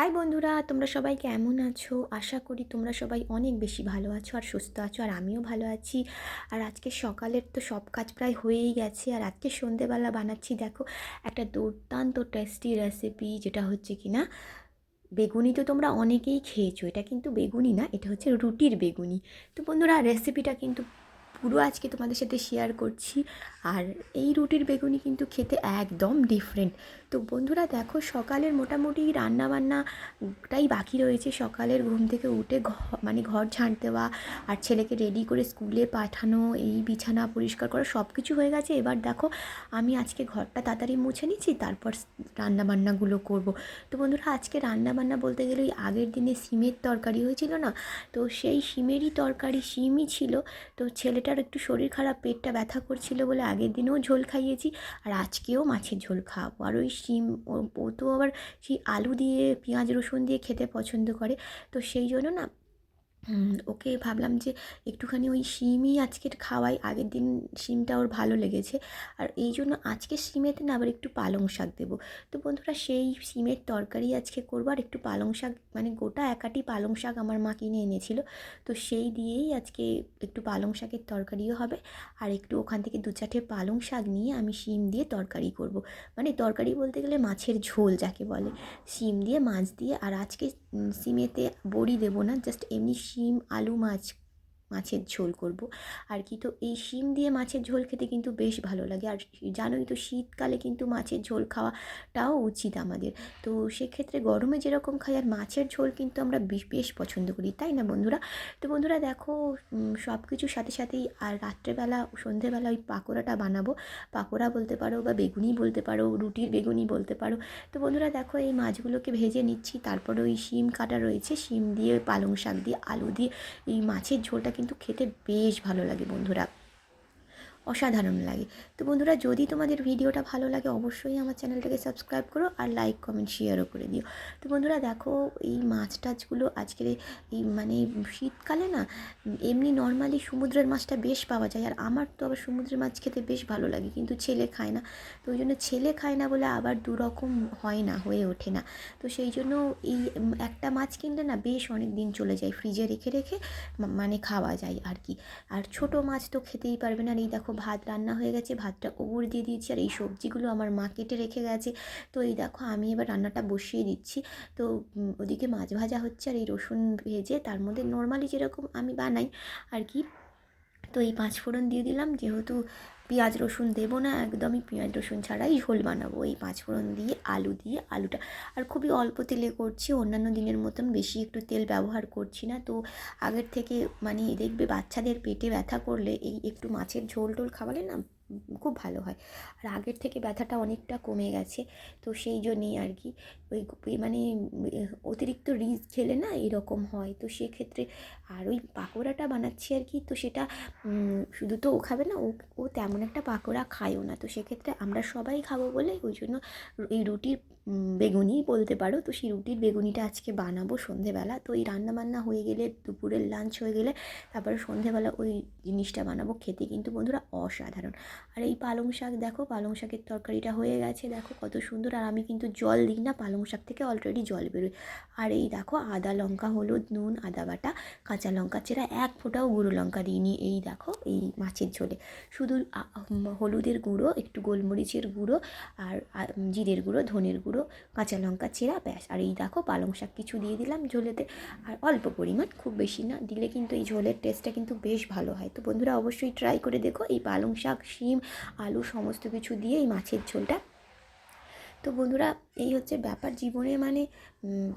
High বন্ধুরা, তোমরা সবাই কেমন আছো? আশা করি তোমরা সবাই অনেক বেশি ভালো আছো আর সুস্থ আছো আর আমিও ভালো আছি। আর আজকে সকালের তো সব কাজ প্রায় হয়েই গেছে আর আজকে সন্ধেবেলা বানাচ্ছি, দেখো, একটা দুর্দান্ত টেস্টি রেসিপি যেটা হচ্ছে কি না, বেগুনি তো তোমরা অনেকেই খেয়েছো, এটা কিন্তু বেগুনি না, এটা হচ্ছে রুটির বেগুনি। তো বন্ধুরা রেসিপিটা কিন্তু পুরো আজকে তোমাদের সাথে শেয়ার করছি আর এই রুটির বেগুনি কিন্তু খেতে একদম ডিফারেন্ট তো বন্ধুরা দেখো সকালের মোটামুটি রান্নাবান্নাটাই বাকি রয়েছে। সকালের ঘুম থেকে উঠে মানে ঘর ঝাঁট দেওয়া আর ছেলেকে রেডি করে স্কুলে পাঠানো, এই বিছানা পরিষ্কার করা সব কিছু হয়ে গেছে। এবার দেখো আমি আজকে ঘরটা তাড়াতাড়ি মুছে নিচ্ছি, তারপর রান্নাবান্নাগুলো করব। তো বন্ধুরা আজকে রান্নাবান্না বলতে গেলে ওই আগের দিনে সিমের তরকারি হয়েছিল না? তো সেই সিমেরই তরকারি সিমই ছিল। তো ছেলেটার একটু শরীর খারাপ, পেটটা ব্যথা করছিল বলে আগের দিনেও ঝোল খাইয়েছি আর আজকেও মাছের ঝোল খাওয়াবো। আর ওই শিম, ও তো আবার সেই আলু দিয়ে, পেঁয়াজ রসুন দিয়ে খেতে পছন্দ করে। তো সেই জন্য না ওকে ভাবলাম যে একটুখানি ওই শিমই আজকের খাওয়াই, আগের দিন শিমটা ওর ভালো লেগেছে। আর এই জন্য আজকে শিমেতে না আবার একটু পালং শাক দেবো। তো বন্ধুরা সেই শিমের তরকারি আজকে করব আর একটু পালং শাক মানে গোটা একাটি পালং শাক আমার মা কিনে এনেছিল। তো সেই দিয়েই আজকে একটু পালং শাকের তরকারিও হবে। আর একটু ওখান থেকে দু চারটে পালং শাক নিয়ে আমি শিম দিয়ে তরকারি করব। মানে তরকারি বলতে গেলে মাছের ঝোল যাকে বলে। শিম দিয়ে, মাছ দিয়ে, আর আজকে সিমেতে বড়ি দেবো না জাস্ট এমনি শিম আলু মাছ মাছের ঝোল করব। আর কি, তো এই শিম দিয়ে মাছের ঝোল খেতে কিন্তু বেশ ভালো লাগে। আর জানোই তো, শীতকালে কিন্তু মাছের ঝোল খাওয়াটাও উচিত আমাদের। তো সেক্ষেত্রে গরমে যেরকম খাই, আর মাছের ঝোল কিন্তু আমরা বেশ পছন্দ করি, তাই না বন্ধুরা? তো বন্ধুরা দেখো সব কিছুর সাথে সাথেই আর রাত্রেবেলা, সন্ধেবেলা ওই পাকোড়াটা বানাবো। পাকোড়া বলতে পারো বা বেগুনি বলতে পারো, রুটির বেগুনি বলতে পারো। তো বন্ধুরা দেখো, এই মাছগুলোকে ভেজে নিচ্ছি। তারপরে ওই শিম কাটা রয়েছে। শিম দিয়ে, পালং শাক দিয়ে, আলু দিয়ে এই মাছের ঝোলটা কিন্তু খেতে বেশ ভালো লাগে বন্ধুরা। অসাধারণ লাগে। তো বন্ধুরা, যদি তোমাদের ভিডিওটা ভালো লাগে, অবশ্যই আমার চ্যানেলটাকে সাবস্ক্রাইব করো আর লাইক, কমেন্ট শেয়ারও করে দিও। তো বন্ধুরা, দেখো, এই মাছ টাছগুলো আজকের এই মানে শীতকালে না, এমনি নর্মালি সমুদ্রের মাছটা বেশ পাওয়া যায়। আর আমার তো আবার সমুদ্রের মাছ খেতে বেশ ভালো লাগে, কিন্তু ছেলে খায় না। তো ওই জন্য ছেলে খায় না বলে আবার দুরকম হয় না, হয়ে ওঠে না। তো সেই জন্য এই একটা মাছ কিনলে না বেশ অনেক দিন চলে যায় ফ্রিজে রেখে রেখে মানে খাওয়া যায় আর কি। আর ছোট মাছ তো খেতেই পারবে না। এই দেখো ভাত রান্না হয়ে গেছে, ভাতটা ওপর দিয়ে দিয়েছি আর এই সবজিগুলো আমার মা কেটে রেখে গেছে। তো এই দেখো আমি এবার রান্নাটা বসিয়ে দিচ্ছি। তো ওদিকে মাছ ভাজা হচ্ছে আর এই রসুন ভেজে তার মধ্যে নর্মালি যেরকম আমি বানাই আর কি। তো এই পাঁচফোড়ন দিয়ে দিলাম, যেহেতু পেঁয়াজ রসুন দেবো না, একদমই পেঁয়াজ রসুন ছাড়াই ঝোল বানাবো। এই পাঁচফোড়ন দিয়ে, আলু দিয়ে, আলুটা। আর খুবই অল্প তেলে করছি, অন্যান্য দিনের মতন বেশি একটু তেল ব্যবহার করছি না। তো আগের থেকে মানে দেখবে বাচ্চাদের পেটে ব্যথা করলে এই একটু মাছের ঝোল টোল খাওয়ালে না খুব ভালো হয়। আর আগের থেকে ব্যথাটা অনেকটা কমে গেছে, তো সেই জন্যেই আর কি ওই মানে অতিরিক্ত রিচ খেলে না এরকম হয়। তো সেক্ষেত্রে আর ওই পাকোড়াটা বানাচ্ছি আর কি, তো সেটা শুধু তো ও খাবে না, ও ও তেমন একটা পাকোড়া খায়ও না। তো সেক্ষেত্রে আমরা সবাই খাব বলে ওই জন্য এই রুটির বেগুনি বলতে পারো। তো সেই রুটির বেগুনিটা আজকে বানাবো সন্ধেবেলা। তো এই রান্নাবান্না হয়ে গেলে, দুপুরের লাঞ্চ হয়ে গেলে, তারপরে সন্ধেবেলা ওই জিনিসটা বানাবো খেতে। কিন্তু বন্ধুরা, অসাধারণ। আর এই পালং শাক দেখো, পালং শাকের তরকারিটা হয়ে গেছে। দেখো কত সুন্দর। আর আমি কিন্তু জল দিই না, পালং শাক থেকে অলরেডি জল বেরোয়। আর এই দেখো, আদা লঙ্কা, হলুদ, নুন, আদা বাটা, কাঁচা লঙ্কা চেরা এক ফোঁটাও গুঁড়ো লঙ্কা দিইনি। এই দেখো, এই মাছের ঝোলে। শুধু হলুদের গুঁড়ো, একটু গোলমরিচের গুঁড়ো আর, জিরের গুঁড়ো, ধনের গুঁড়ো কাঁচা লঙ্কা, চেরা, ব্যাস। আর এই দেখো পালং শাক কিছু দিয়ে দিলাম ঝোলেতে। আর অল্প পরিমাণ, খুব বেশি না, দিলে কিন্তু এই ঝোলের টেস্টটা কিন্তু বেশ ভালো হয়। তো বন্ধুরা অবশ্যই ট্রাই করে দেখো এই পালং শাক, শিম, আলু, সমস্ত কিছু দিয়ে এই মাছের ঝোলটা তো বন্ধুরা, এই হচ্ছে ব্যাপার। জীবনে মানে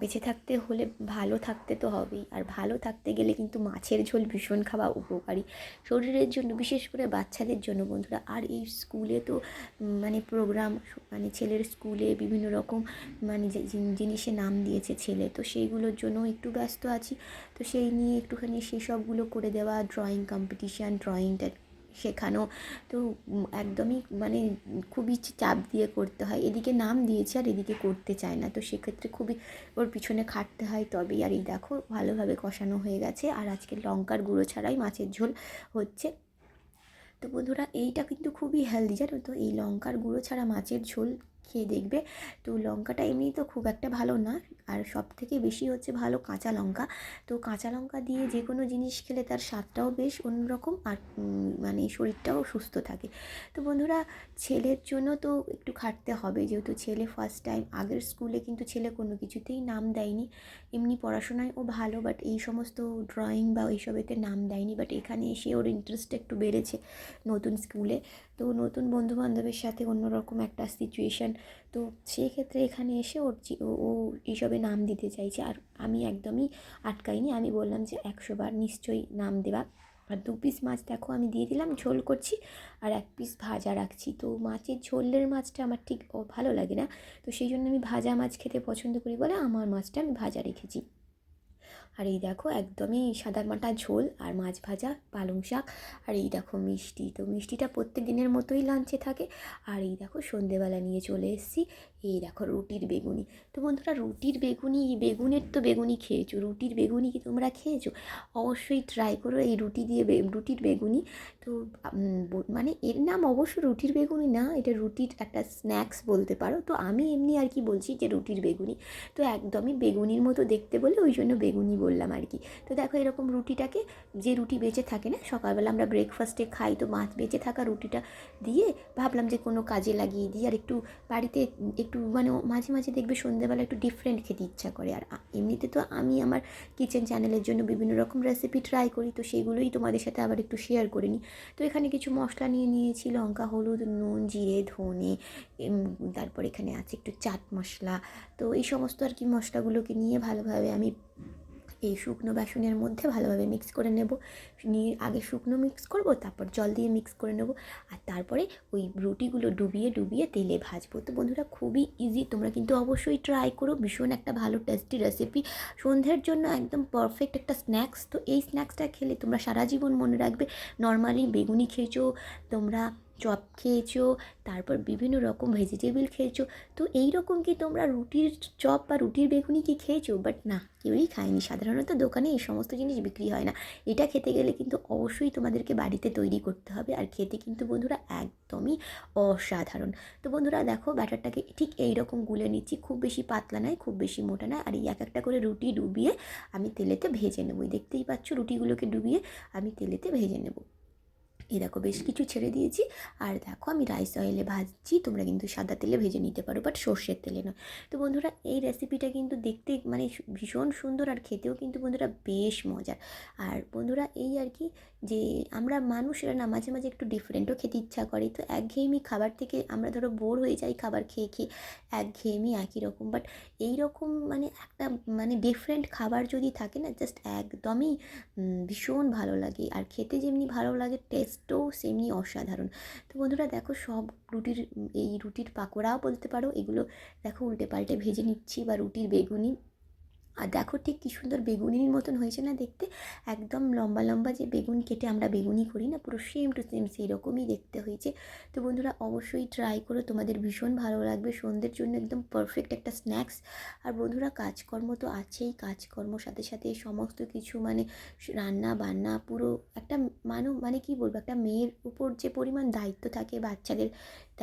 বেঁচে থাকতে হলে ভালো থাকতে তো হবেই। আর ভালো থাকতে গেলে কিন্তু মাছের ঝোল ভীষণ খাওয়া উপকারী শরীরের জন্য, বিশেষ করে বাচ্চাদের জন্য বন্ধুরা। আর এই স্কুলে তো মানে প্রোগ্রাম মানে ছেলের স্কুলে বিভিন্ন রকম মানে জিনিসে নাম দিয়েছে ছেলে। তো সেইগুলোর জন্য একটু ব্যস্ত আছি। তো সেই নিয়ে একটুখানি সেই সবগুলো করে দেওয়া ড্রয়িং কম্পিটিশান ড্রয়িংটা শেখানো। তো একদমই মানে খুবই চাপ দিয়ে করতে হয়। এদিকে নাম দিয়েছে আর এদিকে করতে চায় না। তো সেক্ষেত্রে খুবই ওর পিছনে খাটতে হয় তবেই। আর এই দেখো, ভালোভাবে কষানো হয়ে গেছে। আর আজকে লঙ্কার গুঁড়ো ছাড়াই মাছের ঝোল হচ্ছে। তো বন্ধুরা, এইটা কিন্তু খুবই হেলদি জানো তো? এই লঙ্কার গুঁড়ো ছাড়া মাছের ঝোল খেয়ে দেখবে। তো লঙ্কাটা এমনি তো খুব একটা ভালো না। আর সব থেকে বেশি হচ্ছে ভালো কাঁচা লঙ্কা। তো কাঁচা লঙ্কা দিয়ে যে কোনো জিনিস খেলে তার স্বাদটাও বেশ অন্যরকম আর মানে শরীরটাও সুস্থ থাকে। তো বন্ধুরা, ছেলের জন্য তো একটু খাটতে হবে। যেহেতু ছেলে ফার্স্ট টাইম আগের স্কুলে কিন্তু ছেলে কোনো কিছুতেই নাম দেয়নি। এমনি পড়াশোনায় ও ভালো বাট এই সমস্ত ড্রয়িং বা এইসবেতে নাম দেয়নি। বাট এখানে এসে ওর ইন্টারেস্টটা একটু বেড়েছে নতুন স্কুলে তো নতুন বন্ধু বান্ধবের সাথে অন্যরকম একটা সিচুয়েশান তো সেক্ষেত্রে এখানে এসে ওর ও এইসবে নাম দিতে চাইছে। আর আমি একদমই আটকাইনি। আমি বললাম যে একশো বার নিশ্চয়ই নাম দেবা। আর দু পিস মাছ দেখো, আমি দিয়ে দিলাম, ঝোল করছি আর এক পিস ভাজা রাখছি। তো মাছের ঝোলের মাছটা আমার ঠিক ভালো লাগে না। তো সেই জন্য আমি ভাজা মাছ খেতে পছন্দ করি বলে আমার মাছটা আমি ভাজা রেখেছি। আর এই দেখো একদমই সাদা মাটা ঝোল আর মাছ ভাজা, পালং শাক আর এই দেখো মিষ্টি। তো মিষ্টিটা প্রত্যেক দিনের মতোই লাঞ্চে থাকে। আর এই দেখো সন্ধেবেলা নিয়ে চলে এসেছি। এই দেখো রুটির বেগুনি। তো বন্ধুরা রুটির বেগুনি, বেগুনের তো বেগুনি খেয়েছো। রুটির বেগুনি কি তোমরা খেয়েছো? অবশ্যই ট্রাই করো এই রুটি দিয়ে রুটির বেগুনি। তো মানে এর নাম অবশ্য রুটির বেগুনি না, এটা রুটির একটা স্ন্যাক্স বলতে পারো। তো আমি এমনি আর কি বলছি যে রুটির বেগুনি। তো একদমই বেগুনির মতো দেখতে বলে ওই জন্য বেগুনি বললাম আর কি। তো দেখো এরকম রুটিটাকে যে রুটি বেঁচে থাকে না, সকালবেলা আমরা ব্রেকফাস্টে খাই, তো মাছ বেঁচে থাকা রুটিটা দিয়ে ভাবলাম যে কোনো কাজে লাগিয়ে দিই। আর একটু বাড়িতে একটু মানে মাঝে মাঝে দেখবে সন্ধ্যেবেলা একটু ডিফারেন্ট খেতে ইচ্ছা করে। আর এমনিতে তো আমি আমার কিচেন চ্যানেলের জন্য বিভিন্ন রকম রেসিপি ট্রাই করি, তো সেগুলোই তোমাদের সাথে আবার একটু শেয়ার করে নিই। তো এখানে কিছু মশলা নিয়ে নিয়েছি, লঙ্কা, হলুদ, নুন, জিরে, ধনে তারপর এখানে আছে একটু চাট মশলা। তো এই সমস্ত আর কি মশলাগুলোকে নিয়ে ভালোভাবে আমি এই শুকনো বেসনের মধ্যে ভালোভাবে মিক্স করে নেব। নিয়ে আগে শুকনো মিক্স করব, তারপর জল দিয়ে মিক্স করে নেব। আর তারপরে ওই রুটিগুলো ডুবিয়ে ডুবিয়ে তেলে ভাজবো। তো বন্ধুরা, খুবই ইজি তোমরা কিন্তু অবশ্যই ট্রাই করো। ভীষণ একটা ভালো টেস্টি রেসিপি সন্ধ্যের জন্য একদম পারফেক্ট একটা স্ন্যাক্স তো এই স্ন্যাক্সটা খেলে তোমরা সারা জীবন মনে রাখবে। নর্মালি বেগুনি খেয়েছো, তোমরা চপ খেয়েছো, তারপর বিভিন্ন রকম ভেজিটেবল খেয়েছো। তো এই রকম কি তোমরা রুটির চপ বা রুটির বেগুনি কি খেয়েছো? বাট না, কেউই খায়নি। সাধারণত দোকানে এই সমস্ত জিনিস বিক্রি হয় না। এটা খেতে গেলে কিন্তু অবশ্যই তোমাদেরকে বাড়িতে তৈরি করতে হবে। আর খেতে কিন্তু বন্ধুরা একদমই অসাধারণ। তো বন্ধুরা দেখো, ব্যাটারটাকে ঠিক এই রকম গুলে নিচ্ছি। খুব বেশি পাতলা নয়, খুব বেশি মোটা নয়। আর এই এক একটা করে রুটি ডুবিয়ে আমি তেলেতে ভেজে নেব। দেখতেই পাচ্ছ, রুটিগুলোকে ডুবিয়ে আমি তেলেতে ভেজে নেব। এই দেখো বেশ কিছু ছেড়ে দিয়েছি। আর দেখো আমি রাইস অয়েলে ভাজছি, তোমরা কিন্তু সাদা তেলে ভেজে নিতে পারো বাট সর্ষের তেলে নয়। তো বন্ধুরা, এই রেসিপিটা কিন্তু দেখতে মানে ভীষণ সুন্দর আর খেতেও কিন্তু বন্ধুরা বেশ মজার। আর বন্ধুরা, এই আর কি যে আমরা মানুষেরা না, মাঝে মাঝে একটু ডিফারেন্টও খেতে ইচ্ছা করে। তো একঘেয়েমি খাবার থেকে আমরা ধরো বোর হয়ে যাই খাবার খেয়ে খেয়ে, একঘেয়েমি একই রকম। বাট এই রকম মানে একটা মানে ডিফারেন্ট খাবার যদি থাকে না জাস্ট একদমই ভীষণ ভালো লাগে। আর খেতে যেমনি ভালো লাগে টেস্টও সেমনি অসাধারণ। তো বন্ধুরা দেখো সব রুটির, এই রুটির পাকোড়াও বলতে পারো, এগুলো দেখো উল্টে পাল্টে ভেজে নিচ্ছি বা রুটির বেগুনি আর দেখো ঠিক কী সুন্দর বেগুনির মতন হয়েছে না দেখতে? একদম লম্বা লম্বা যে বেগুন কেটে আমরা বেগুনি করি না, পুরো সেম টু সেম সেই রকমই দেখতে হয়েছে। তো বন্ধুরা অবশ্যই ট্রাই করো, তোমাদের ভীষণ ভালো লাগবে, সন্ধ্যের জন্য একদম পারফেক্ট একটা স্ন্যাক্স আর বন্ধুরা কাজকর্ম তো আছেই, কাজকর্ম সাথে সাথে সমস্ত কিছু মানে রান্না বান্না পুরো একটা মানুষ মানে কি বলব, একটা মেয়ের উপর যে পরিমাণ দায়িত্ব থাকে বাচ্চাদের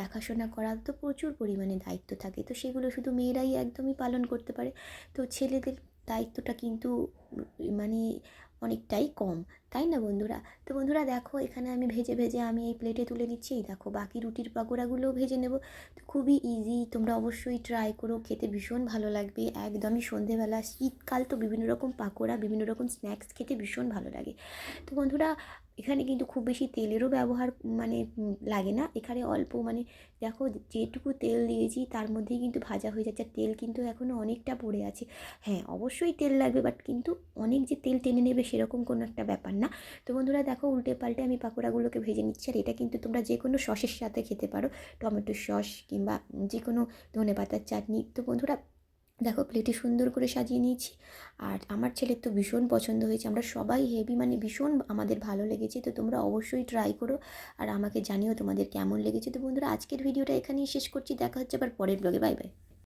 দেখাশোনা করা তো প্রচুর পরিমাণে দায়িত্ব থাকে। তো সেগুলো শুধু মেয়েরাই একদমই পালন করতে পারে। তো ছেলেদের দায়িত্বটা কিন্তু মানে অনেকটাই কম, তাই না বন্ধুরা? তো বন্ধুরা দেখো, এখানে আমি ভেজে ভেজে আমি এই প্লেটে তুলে নিচ্ছি। এই দেখো, বাকি রুটির পাকোড়াগুলোও ভেজে নেব। তো খুবই ইজি তোমরা অবশ্যই ট্রাই করো, খেতে ভীষণ ভালো লাগবে। একদমই সন্ধেবেলা, শীতকাল তো বিভিন্ন রকম পাকোড়া, বিভিন্ন রকম স্ন্যাক্স খেতে ভীষণ ভালো লাগে। তো বন্ধুরা এখানে কিন্তু খুব বেশি তেলেরও ব্যবহার মানে লাগে না। এখানে অল্প মানে দেখো যেটুকু তেল দিয়েছি তার মধ্যেই কিন্তু ভাজা হয়ে যাচ্ছে। তেল কিন্তু এখনও অনেকটা পড়ে আছে। হ্যাঁ অবশ্যই তেল লাগবে বাট কিন্তু অনেক যে তেল টেনে নেবে সেরকম কোনো একটা ব্যাপার না। তো বন্ধুরা, দেখো উল্টে পাল্টে আমি পাকোড়াগুলোকে ভেজে নিচ্ছি। আর এটা কিন্তু তোমরা যে কোনো সসের সাথে খেতে পারো। টমেটো সস কিংবা যে কোনো ধনে পাতার চাটনি। তো বন্ধুরা দেখো প্লেটে সুন্দর করে সাজিয়ে নিয়েছি। আর আমার ছেলের তো ভীষণ পছন্দ হয়েছে। আমরা সবাই হেভি মানে ভীষণ আমাদের ভালো লেগেছে। তো তোমরা অবশ্যই ট্রাই করো। আর আমাকে জানিও তোমাদের কেমন লেগেছে। তো বন্ধুরা, আজকের ভিডিওটা এখানেই শেষ করছি। দেখা হচ্ছে আবার পরের ব্লগে বাই বাই